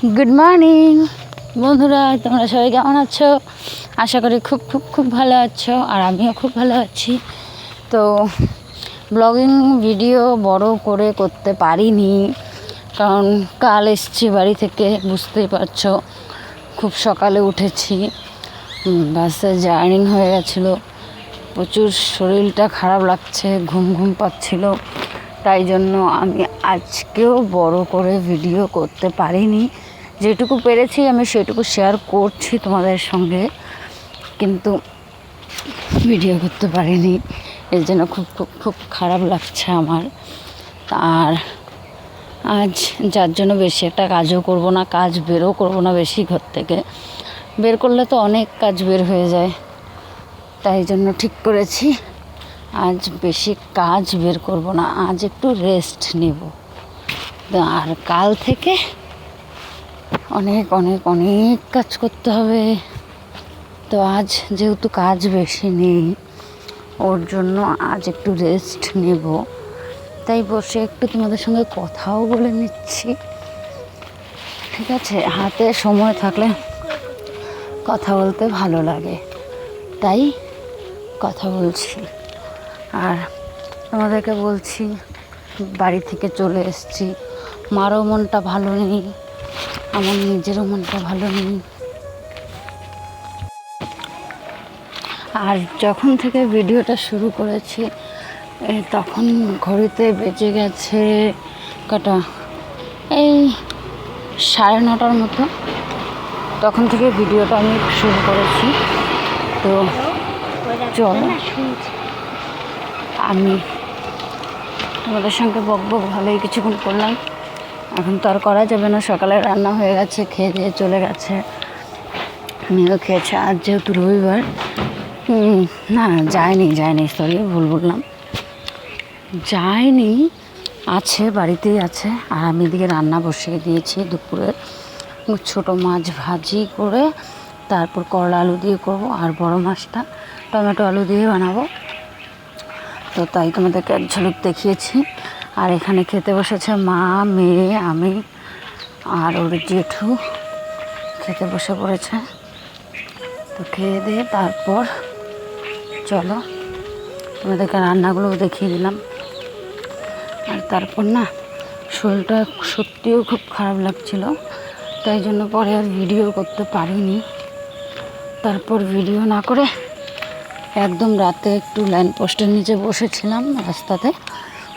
Good morning বন্ধুরা, তোমরা সবাই কেমন আছো? আশা করি খুব খুব খুব ভালো আছো, আর আমিও খুব ভালো আছি। তো ব্লগিং ভিডিও বড় করে করতে পারিনি, কারণ কাল এসছি বাড়ি থেকে, বুঝতেই পারছ। খুব সকালে উঠেছি বাসে জার্নিং হয়ে গেছিল। প্রচুর শরীরটা খারাপ লাগছে, ঘুম ঘুম পাচ্ছিল। তাই জন্য আমি আজকেও বড় করে ভিডিও করতে পারিনি। যেটুকু পেরেছি, আমি সেটুকু শেয়ার করছি তোমাদের সঙ্গে। কিন্তু ভিডিও করতে পারিনি, এর জন্য খুব খুব খুব খারাপ লাগছে আমার। আর আজ যার জন্য বেশি একটা কাজও করব না, কাজ বেরও করব না বেশি ঘর থেকে। বের করলে তো অনেক কাজ বের হয়ে যায়। তাই জন্য ঠিক করেছি, আজ বেশি কাজ বের করব না, আজ একটু রেস্ট নেব। আর কাল থেকে অনেক অনেক অনেক কাজ করতে হবে। তো আজ যেহেতু কাজ বেশি নেই, ওর জন্য আজ একটু রেস্ট নেব। তাই বসে একটু তোমাদের সঙ্গে কথাও বলে নিচ্ছি। ঠিক আছে? হাতে সময় থাকলে কথা বলতে ভালো লাগে। তাই কথা বলছি। আর তোমাদেরকে বলছি, বাড়ি থেকে চলে এসেছি। মারও মনটা ভালো নেই। আমার নিজেরও মনটা ভালো নেই। আর যখন থেকে ভিডিওটা শুরু করেছি তখন ঘড়িতে বেজে গেছে কটা? এই সাড়ে নটার মতো। তখন থেকে ভিডিওটা আমি শুরু করেছি। তো চলো, আমি তোমাদের সঙ্গে বক বক ভালোই কিছুক্ষণ করলাম। এখন তো আর করা যাবে না। সকালে রান্না হয়ে গেছে, খেয়ে দিয়ে চলে গেছে। মেয়েও খেয়েছে। আজ যেহেতু রবিবার না, যায়নি যায়নি, সরি, ভুল বললাম। যায়নি, আছে, বাড়িতেই আছে। আর আমি এদিকে রান্না বসিয়ে দিয়েছি দুপুরে। ছোটো মাছ ভাজি করে, তারপর করলা আলু দিয়ে করব আর বড় মাছটা। টমেটো আলু দিয়ে বানাবো। তো তাই তোমাদেরকে এক ঝলক দেখিয়েছি। আর এখানে খেতে বসেছে মা, মেয়ে, আমি আর ওর জেঠু খেতে বসে পড়েছে। তো খেয়ে দিয়ে তারপর চলো, তোমাদেরকে রান্নাগুলো দেখিয়ে দিলাম। আর তারপর না, শরীরটা সত্যিও খুব খারাপ লাগছিল, তাই জন্য পরে আর ভিডিও করতে পারিনি। তারপর ভিডিও না করে একদম রাতে একটু লাইন পোস্টের নিচে বসেছিলাম রাস্তাতে।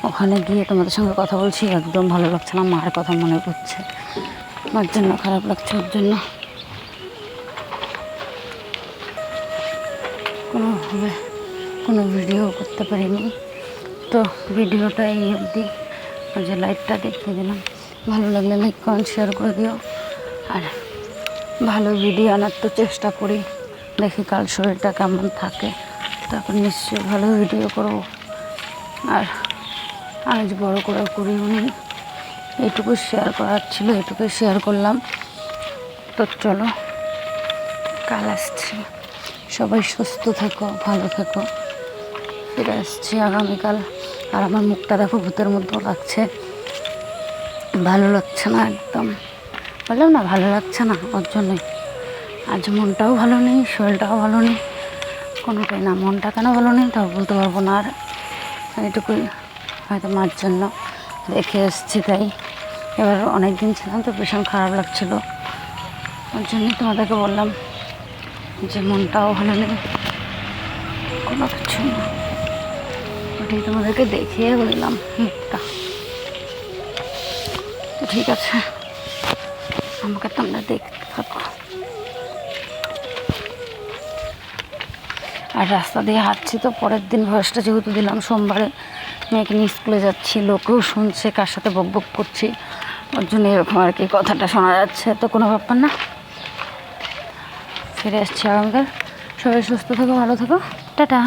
ওখানে গিয়ে তোমাদের সঙ্গে কথা বলছি, একদম ভালো লাগছে না মার কথা মনে পড়ছে। মার জন্য খারাপ লাগছে, ওর জন্য। কোনোভাবে কোনো ভিডিও করতে পারিনি। তো ভিডিওটা এই অবধি। যে লাইটটা দেখিয়ে দিলাম, ভালো লাগলে লাইক, কমেন্ট, শেয়ার করে দিও। আর ভালো ভিডিও আনার তো চেষ্টা করি। দেখি কাল শরীরটা কেমন থাকে। তারপর নিশ্চয়ই ভালো ভিডিও করব। আর আজ বড় করে করি উনি। এইটুকু শেয়ার করার ছিল এটুকু শেয়ার করলাম। তো চলো, কাল আসছি। সবাই সুস্থ থেকো, ভালো থেকো। ফিরে আসছি আগামীকাল। আর আমার মুখটা দেখো, ভূতের মতো লাগছে। ভালো লাগছে না একদম। বললাম না, ভালো লাগছে না, ওর জন্যই। আজ মনটাও ভালো নেই, শরীরটাও ভালো নেই। কোনোটাই না, মনটা কেন ভালো নেই, তাও বলতে পারব না। আর এইটুকুই হয়তো মার জন্য রেখে এসেছি তাই। এবার অনেক দিন ছিলাম তো ভীষণ খারাপ লাগছিল। ওর জন্যই তোমাদেরকে বললাম যে মনটাও ভালো নেই। কোনো কিছু না। ওটাই তোমাদেরকে দেখিয়ে বললাম মুখটা। তো ঠিক আছে, আমাকে তোমরা দেখতে থাকো। আর রাস্তা দিয়ে হাঁটছি তো পরের দিন ভয়েসটা যেহেতু দিলাম, সোমবারে মেয়েকে নিয়ে স্কুলে যাচ্ছি, লোকেও শুনছে কার সাথে বক বক করছি, ওর জন্য এরকম আর কি কথাটা শোনা যাচ্ছে। তো কোনো ব্যাপার না। ফিরে আসছি আগামীকাল। সবাই সুস্থ থাকো, ভালো থাকো। টাটা।